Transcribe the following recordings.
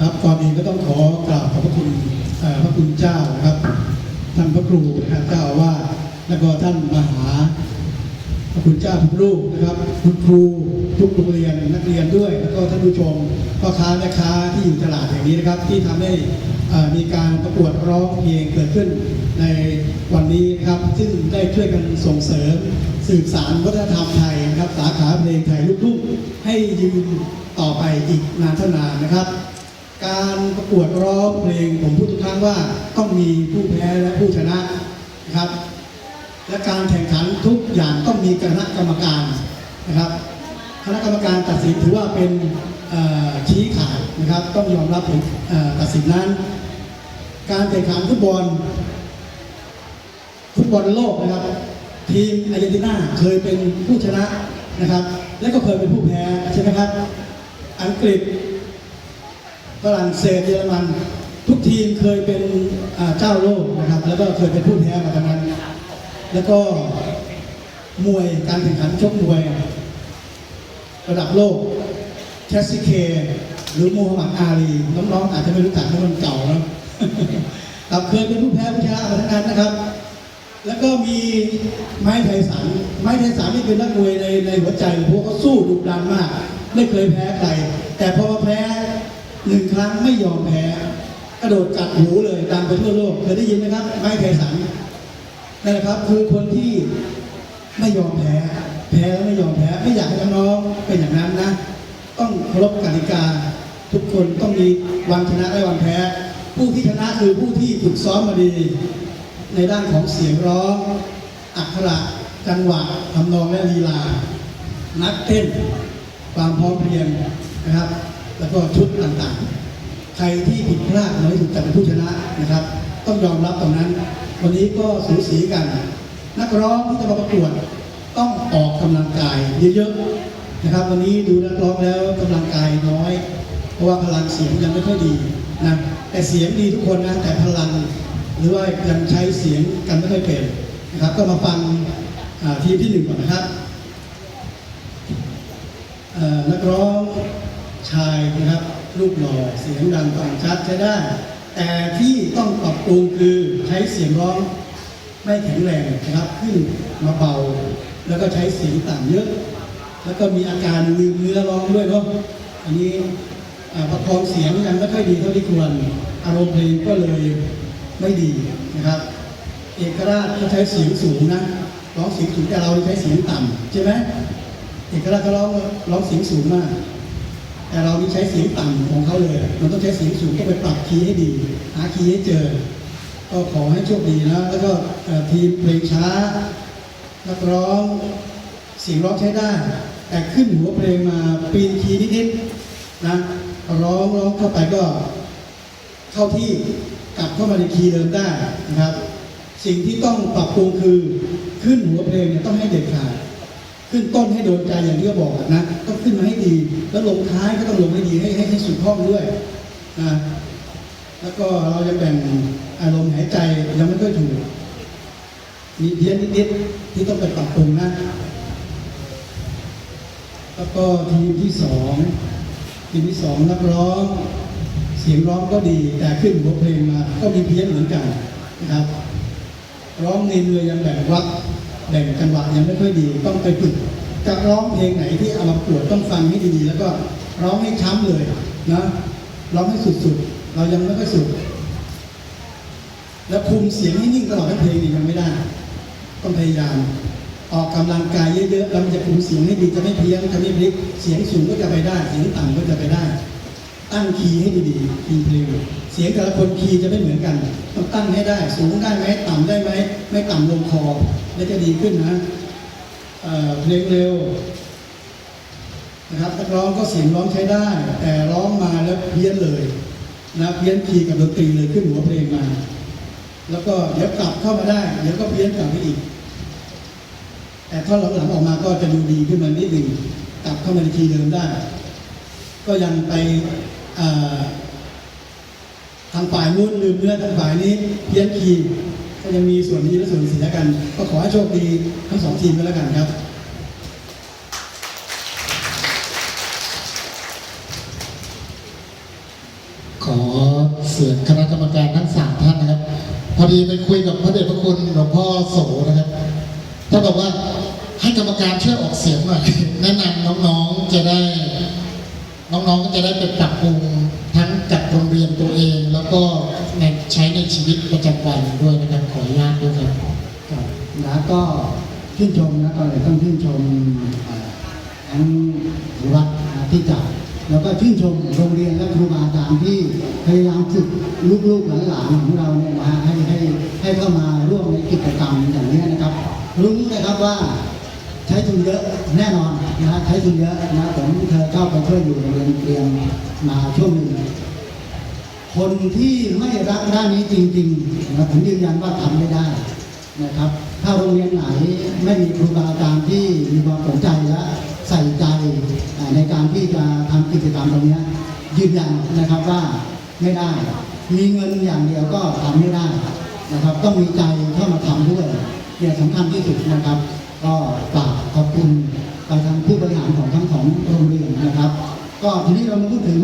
ครับก่อนอื่นก็ต้องขอกราบขอบพระคุณพระคุณเจ้านะครับ ท่านพระครูนะครับเจ้าว่าแล้วก็ท่านมหาพระคุณเจ้าทุกรูปนะครับคุณครูทุกโรงเรียนนักเรียนด้วย แล้วก็ท่านผู้ชมพ่อค้าแม่ค้าที่อยู่ตลาดแห่งนี้นะครับ ที่ทำให้มีการประกวดร้องเพลงเกิดขึ้นในวันนี้นะครับ ซึ่งได้ช่วยกันส่งเสริมสืบสารวัฒนธรรมไทยนะครับ สาขาเพลงไทยลูกทุ่งให้ยืนต่อไปอีกนานเท่านานนะครับ การประกวดร้องเพลงผมพูดทุกครั้งว่าต้องมีผู้แพ้และผู้ชนะนะครับ และการแข่งขันทุกอย่างต้องมีคณะกรรมการนะครับ คณะกรรมการตัดสินถือว่าเป็นชี้ขาดนะครับ ต้องยอมรับผลตัดสินนั้น การแข่งขันฟุตบอลฟุตบอลโลกนะครับ ทีมอาร์เจนตินาเคยเป็นผู้ชนะนะครับ และก็เคยเป็นผู้แพ้ใช่ไหมครับ อังกฤษ ฝรั่งเศสเยอรมัน ทุกทีมเคยเป็นเจ้าโลกนะครับ แล้วก็เคยเป็นผู้แพ้มาทั้งนั้น แล้วก็มวยการแข่งขันชกมวย ระดับโลกแคสซิเค หรือมูฮัมหมัดอาลีน้องๆอาจจะไม่รู้จักเพราะมันเก่าแล้วครับเคยเป็นผู้แพ้ผู้ชนะมาทั้งนั้นนะครับ แล้วก็มีไม้ไทสันไม้ไทสันนี่เป็นนักมวยในในหัวใจพราะเขาสู้ดุดันมาก ไม่เคยแพ้ใครแต่พอมาแพ้ หนึ่งครั้งไม่ยอมแพ้ กระโดดกัดหูเลยดังไปทั่วโลกเคยได้ยินไหมครับไม้ไทสันนั่นแหละครับคือคนที่ไม่ยอมแพ้ แพ้แล้วไม่ยอมแพ้ไม่อยากให้น้องเป็นอย่างนั้นนะ ต้องเคารพกติกา ทุกคนต้องมีวันชนะและวันแพ้ ผู้ที่ชนะคือผู้ที่ฝึกซ้อมมาดี ในด้านของเสียงร้องอักขระจังหวะทำนองและลีลา นักเต้นความพร้อมเพรียงนะครับ แล้วก็ชุดต่างๆ ใครที่ผิดพลาดน้อยสุดจะเป็นผู้ชนะนะครับ ต้องยอมรับตรงนั้น วันนี้ก็สูสีกัน นักร้องที่จะมาประกวดต้องออกกำลังกายเยอะๆนะครับ วันนี้ดูนักร้องแล้วกำลังกายน้อย เพราะว่าพลังเสียงยังไม่ค่อยดีนะแต่เสียงดีทุกคนนะแต่พลัง หรือว่ายังใช้เสียงกันไม่ค่อยเป็นนะครับ ก็มาฟังทีมที่หนึ่งก่อนนะครับนักร้อง ชายนะครับรูปหล่อเสียงดังฟังชัดใช้ได้ แต่ที่ต้องปรับปรุงคือใช้เสียงร้องไม่แข็งแรงนะครับขึ้นมาเบา แล้วก็ใช้เสียงต่ำเยอะ แล้วก็มีอาการลืมเนื้อร้องด้วยเนาะอันนี้ประคองเสียงยังไม่ค่อยดีเท่าที่ควรอารมณ์เพลงก็เลยไม่ดีนะครับ เอกราชเขาใช้เสียงสูงนะร้องเสียงสูงแต่เราใช้เสียงต่ำใช่ไหมเอกลักษณ์เขาร้องร้องเสียงสูงมาก แต่เรานี่ใช้เสียงต่ำของเขาเลย มันต้องใช้เสียงสูงก็ไปปรับคีย์ให้ดี หาคีย์ให้เจอ ก็ขอให้โชคดีนะ แล้วก็ทีมเพลงช้า นักร้องเสียงร้องใช้ได้ แต่ขึ้นหัวเพลงมาปีนคีย์นิดๆนะ ร้องร้องเข้าไปก็ เข้าที่กลับเข้ามาในคีย์เดิมได้นะครับ สิ่งที่ต้องปรับปรุงคือขึ้นหัวเพลงเนี่ยต้องให้เด็ดขาด ขึ้นต้นให้โดนใจอย่างที่เขาบอกนะต้องขึ้นมาให้ดี แล้วลงท้ายก็ต้องลงให้ดีให้ให้ให้สุดห้องด้วยนะแล้วก็เราจะแบ่งอารมณ์หายใจยังไม่ค่อยถูกมีเพี้ยนนิดๆที่ต้องไปปรับปรุงนะแล้วก็ทีมที่สองทีมที่สองนักร้องเสียงร้องก็ดี แต่ขึ้นหัวเพลงมาก็มีเพี้ยนเหมือนกันนะครับ ร้องในเรือยังแบ่งวัก แบ่งจังหวะยังไม่ค่อยดีต้องไปฝึกจะร้องเพลงไหนที่เอามาปวดต้องฟังให้ดีๆแล้วก็ร้องให้ช้ำเลยนะร้องให้สุดๆ เรายังไม่ค่อยสุด แล้วคุมเสียงให้นิ่งตลอดทั้งเพลงนี่ยังไม่ได้ ต้องพยายาม ออกกำลังกายเยอะๆแล้วมันจะคุมเสียงให้ดีจะไม่เพี้ยนจะไม่พลิกเสียงสูงก็จะไปได้ เสียงต่ำก็จะไปได้ ตั้งคีย์ให้ดีๆคีย์เพลงเสียงแต่ละคนคีย์จะไม่เหมือนกันต้องตั้งให้ได้ สูงได้ไหมต่ำได้ไหมไม่ต่ำลงคอแล้วจะดีขึ้นนะเออเพลงเร็วนะครับนักร้องก็เสียงร้องใช้ได้ แต่ร้องมาแล้วเพี้ยนเลยนะเพี้ยนคีย์กับดนตรีเลยขึ้นหัวเพลงมา แล้วก็เดี๋ยวกลับเข้ามาได้เดี๋ยวก็เพี้ยนกลับไปอีก แต่ท่อนหลังๆออกมาก็จะดูดีขึ้นมานิดหนึ่งกลับเข้ามาในคีย์เดิมได้ ก็ยังไป ทางฝ่ายนู้นลืมเนื้อทางฝ่ายนี้เพี้ยนคีก็ยังมีส่วนดีและส่วนเสียกัน ก็ขอให้โชคดีทั้งสองทีมกันแล้วกันครับขอเสียงคณะกรรมการทั้งสามท่านนะครับ พอดีไปคุยกับพระเดชพระคุณหลวงพ่อโสนะครับท่านบอกว่าให้กรรมการช่วยออกเสียงหน่อยแนะนำน้องๆจะได้ น้องๆก็จะได้ไปปรับปรุงทั้งกับโรงเรียนตัวเอง แล้วก็ในใช้ในชีวิตประจำวันด้วยนะครับขออนุญาตด้วยครับครับนะก็ชื่นชมนะก็เลยต้องชื่นชมทั้งวัดนะที่จัดแล้วก็ชื่นชมโรงเรียนและครูบาอาจารย์ที่พยายามฝึกลูกๆหลานๆของเราเนี่ยนะฮะให้ให้ให้เข้ามาร่วมในกิจกรรมอย่างนี้นะครับ รู้นะครับว่าใช้ทุนเยอะแน่นอน นะฮะใช้ทุนเยอะนะผมเคยเข้าไปช่วยอยู่โรงเรียนเตรียมมาช่วงหนึ่งคนที่ไม่รักด้านนี้จริงๆนะผมยืนยันว่าทำไม่ได้นะครับ ถ้าโรงเรียนไหนไม่มีครูบาอาจารย์ที่มีความสนใจและใส่ใจในการที่จะทำกิจกรรมตรงนี้ยืนยันนะครับว่าไม่ได้ มีเงินอย่างเดียวก็ทำไม่ได้นะครับ ต้องมีใจเข้ามาทำด้วยเนี่ยสำคัญที่สุดนะครับ ก็ฝากขอบคุณ ทางผู้บริหารของทั้งสองโรงเรียนนะครับ ก็ทีนี้เรามาพูดถึง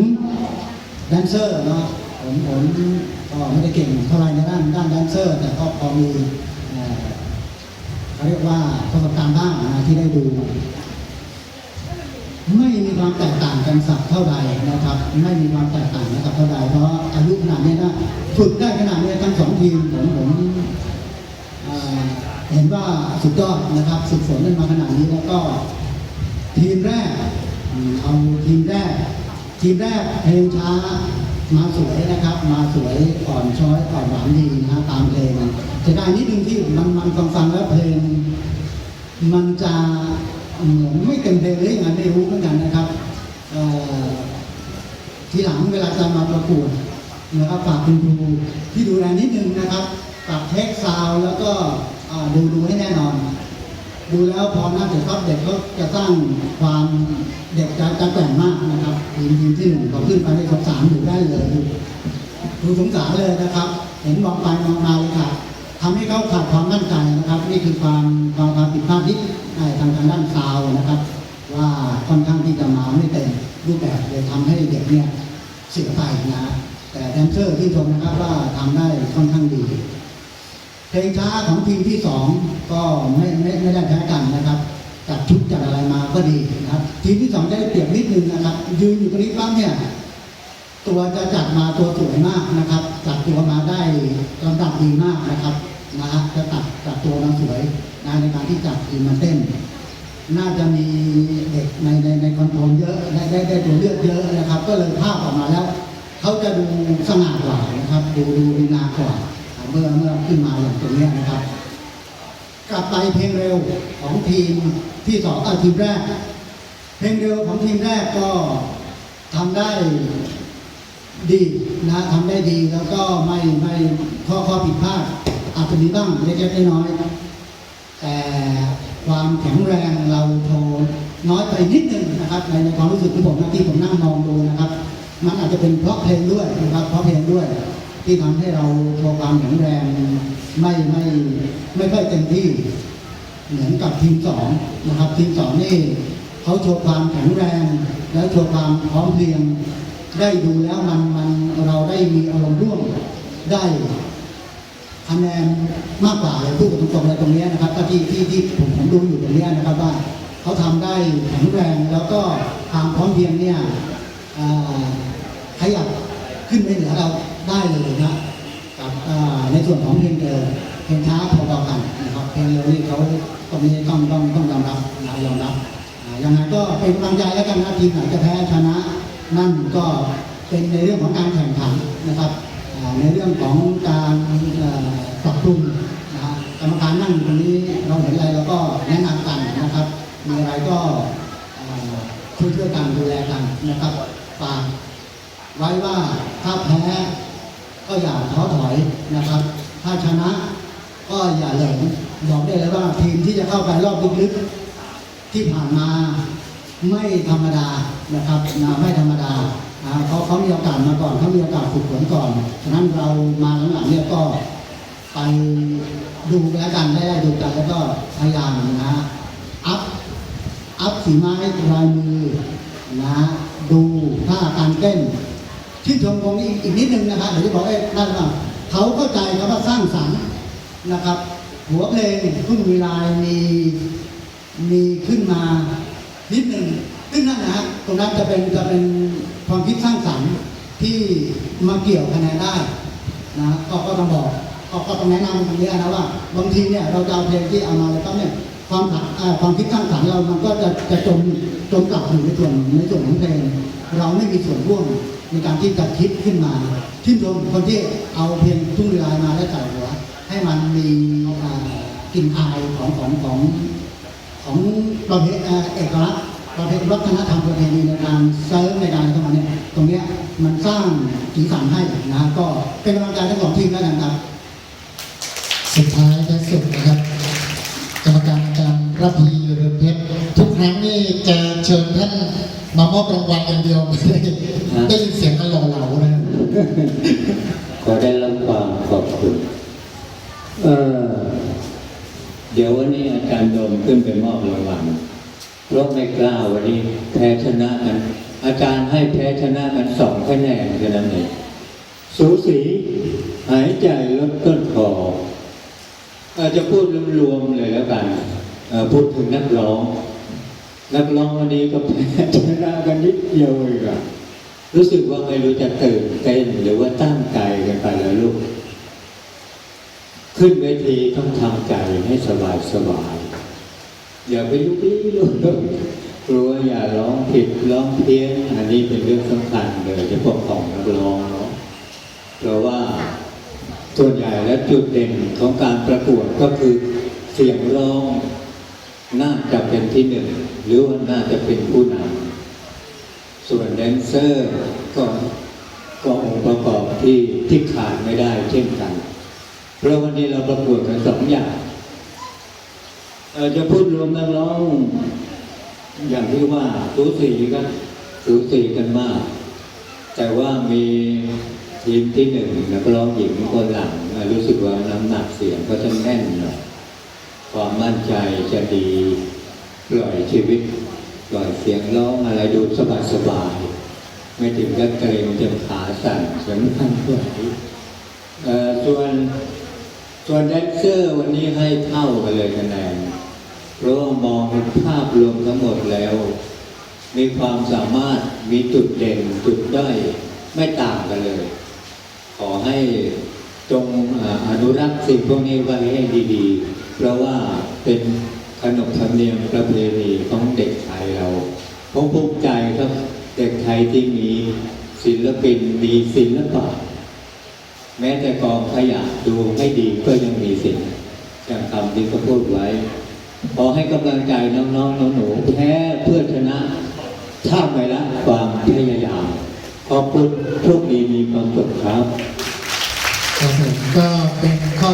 แดนเซอร์นะผมผมก็ไม่ได้เก่งเท่าไรในด้านด้านแดนเซอร์ แต่ก็พอมีเขาเรียกว่าประสบการณ์บ้างนะที่ได้ดู ไม่มีความแตกต่างกันสักเท่าใดนะครับ ไม่มีความแตกต่างกันสักเท่าใดเพราะอายุขนาดนี้นะฝึกได้ขนาดนี้ทั้งสองทีมผมผมเห็นว่าสุดยอดนะครับฝึกฝนกันมาขนาดนี้แล้วก็ ทีมแรกเอาทีมแรก ทีมแรกเพลงช้ามาสวยนะครับ มาสวยอ่อนช้อยอ่อนหวานดีนะตามเพลงจะได้นิดนึงที่มันมันฟังฟังแล้วเพลง มันจะเหมือนไม่เต็มเพลงเลยอย่างนั้นไม่รู้เหมือนกันนะครับทีหลังเวลาจะมาประกวดนะครับฝากคุณครูที่ดูแลนิดนึงนะครับปรับเทคซาวแล้วก็ดูดูให้แน่นอน ดูแล้วพอน่าจะครับเด็กก็จะสร้างความเด็กจะจะแกร่งมากนะครับทีมทีมที่หนึ่งพอขึ้นไปในสงสารอยู่ได้เลยดูสงสารเลยนะครับ เห็นมองไปมองมาเลยค่ะทำให้เขาขาดความมั่นใจนะครับ นี่คือความความความผิดพลาดที่ในทางทางด้านซาวนะครับ ว่าค่อนข้างที่จะมาไม่เต็มรูปแบบเลยทำให้เด็กเนี่ยเสียไปนะ แต่แดนเซอร์ที่ชมนะครับว่าทำได้ค่อนข้างดีเพลงช้าของทีมที่สองก็ไม่ไม่ไม่ได้แพ้กันนะครับจัดชุดจัดอะไรมาก็ดีนะครับ ทีมที่สองได้เปรียบนิดนึงนะครับ ยืนอยู่ตรงนี้ปั๊บเนี่ยตัวจะจัดมาตัวสวยมากนะครับ จัดตัวมาได้ลำดับดีมากนะครับนะฮะจะตัดจัดตัวมาสวยนะในการที่จัดทีมมาเต้น น่าจะมีเด็กในในในคอนโทรลเยอะได้ได้ได้ตัวเลือกเยอะนะครับ ก็เลยภาพออกมาแล้วเขาจะดูสง่ากว่านะครับ ดูดูดีงากว่าเมื่อเมื่อขึ้นมาอย่างตรงนี้นะครับ กลับไปเพลงเร็วของทีมที่สองอ่อทีมแรก เพลงเร็วของทีมแรกก็ทำได้ดีนะทำได้ดีแล้วก็ไม่ไม่ข้อข้อผิดพลาดอาจจะมีบ้างเล็กๆน้อยๆแต่ความแข็งแรงเราโชว์น้อยไปนิดนึงนะครับในในความรู้สึกที่ผมนะที่ผมนั่งมองดูนะครับ มันอาจจะเป็นเพราะเพลงด้วยนะครับเพราะเพลงด้วย ที่ทำให้เราโชว์ความแข็งแรงไม่ไม่ไม่ค่อยเต็มที่เหมือนกับทีมสองนะครับ ทีมสองนี่เขาโชว์ความแข็งแรง แล้วโชว์ความพร้อมเพรียง ได้ดูแล้วมันมันเราได้มีอารมณ์ร่วมได้คะแนนมากกว่าเลยพูดกันตรงๆเลยตรงนี้นะครับที่ที่ที่ผมผมดูอยู่ตรงนี้นะครับว่าเขาทำได้แข็งแรงแล้วก็ความพร้อมเพรียงเนี่ยขยับขึ้นไปเหนือเรา ได้เลยนะกับในส่วนของเพลงเร็วเพลงช้าพอๆกันนะครับเพลงเร็วนี่เขาตรงนี้ต้องต้องต้องยอมรับนะยอมรับอ่ายังไงก็เป็นกำลังใจแล้วกันนะทีมไหนจะแพ้ชนะ นั่นก็เป็นในเรื่องของการแข่งขันนะครับในเรื่องของการปรับปรุงนะกรรมการนั่งตรงนี้เราเห็นอะไรเราก็แนะนำกันนะครับมีอะไรก็ช่วยช่วยกันดูแลกันนะครับฝากไว้ว่าถ้าแพ้ ก็อย่าท้อถอยนะครับ ถ้าชนะก็อย่าเหลิงบอกได้เลยว่าทีมที่จะเข้าไปรอบลึกๆที่ผ่านมาไม่ธรรมดานะครับนะไม่ธรรมดาเขาเขามีโอกาสมาก่อนเขามีโอกาสฝึกฝนก่อนฉะนั้นเรามาหลังๆเนี่ยก็ไปดูแล้วกันได้ได้ดูกันแล้วก็พยายามนะอัพอัพฝีไม้ลายมือนะดูท่าการเต้น ที่นชมตรงนี้อีกนิดนึงนะครับเดี๋ยวจะบอกเอ๊ะนั่นว่าเขาเข้าใจคำว่าสร้างสรรค์นะครับ หัวเพลงทุ่งวีลายมีมีขึ้นมานิดหนึ่งซึ่งนั่นนะฮะตรงนั้นจะเป็นจะเป็นความคิดสร้างสรรค์ที่มาเกี่ยวคะแนนได้นะก็ก็ต้องบอกก็ก็ต้องแนะนำตรงนี้นะว่าบางทีเนี่ยเราจะเอาเพลงที่เอามาแล้วก็เนี่ยความความคิดสร้างสรรค์เรามันก็จะจะจมจมกลับอยู่ในส่วนในส่วนของเพลง เราไม่มีส่วนร่วมในการที่จะคิดขึ้นมาชื่นชมคนที่เอาเพลงทุ่งลีลายมาแล้วใส่หัว ให้มันมีอ่ากลิ่นอายของของของของประเพณีเอกลักษณ์ประเพณีวัฒนธรรมประเพณีในการเซิร์ฟในการเข้ามาเนี่ยตรงเนี้ยมันสร้างสีสันให้นะก็เป็นกำลังใจทั้งสองทีมแล้วกันครับ สุดท้ายและสุดนะครับ กรรมการอารย์ระพีเรือนเพชรทุกครั้งนี่จะเชิญท่าน มามอบรางวัลอย่างเดียวไม่ได้ได้ยินเสียงกันหล่อเหลานะครับขอได้รับความขอบคุณเออเดี๋ยววันนี้อาจารย์โดมขึ้นไปมอบรางวัลเพราะไม่กล้าวันนี้แพ้ชนะกัน อาจารย์ให้แพ้ชนะกันสองคะแนนแค่นั้นเองสูสีหายใจลดต้นคออาจจะพูดรวมๆเลยแล้วกันเอ่อพูดถึงนักร้อง นักร้องวันนี้ก็แพ้ชนะกันนิดเดียวเองอะรู้สึกว่าไม่รู้จะตื่นเต้นหรือว่าตั้งใจกันไปแล้วลูก ขึ้นเวทีต้องทำใจให้สบายสบายๆอย่าไปลุกลี้ลุกลนกลัวอย่าร้องผิดร้องเพี้ยนอันนี้เป็นเรื่องสำคัญเลยเฉพาะของนักร้องเนาะเพราะว่าส่วนใหญ่และจุดเด่นของการประกวดก็คือเสียงร้องน่าจะเป็นที่หนึ่ง หรือว่าน่าจะเป็นผู้นำส่วนแดนเซอร์ก็ก็องค์ประกอบที่ที่ขาดไม่ได้เช่นกัน เพราะวันนี้เราประกวดกันสองอย่างจะพูดรวมนักร้องอย่างที่ว่าสูสีกันสูสีกันมาก แต่ว่ามีทีมที่หนึ่งนักร้องหญิงคนหลัง รู้สึกว่าน้ำหนักเสียงก็จะแน่นหน่อยความมั่นใจจะดี ปล่อยชีวิตปล่อยเสียงร้องอะไรดูสบายสบายไม่ถึงกับเกรงจนขาสั่นเสียงพันไหวเอ่อส่วนส่วนแดนเซอร์วันนี้ให้เท่ากันเลยคะแนนเพราะว่ามองภาพรวมทั้งหมดแล้ว มีความสามารถมีจุดเด่นจุดด้อยไม่ต่างกันเลย ขอให้จงอ่าอนุรักษ์สิ่งพวกนี้ไว้ให้ดี ๆ เพราะว่าเป็น ขนบธรรมเนียมประเพณีของเด็กไทยเราผมภูมิใจครับเด็กไทยที่มีศิลปินมีศิลปะ แม้แต่กองขยะดูให้ดีก็ยังมีสิ่งอย่างคำที่เขาพูดไว้ ขอให้กำลังใจน้องๆหนูๆแพ้เพื่อชนะถ้าไม่ละความพยายามขอบคุณโชคดีมีความสุขครับครับผมก็เป็นข้อ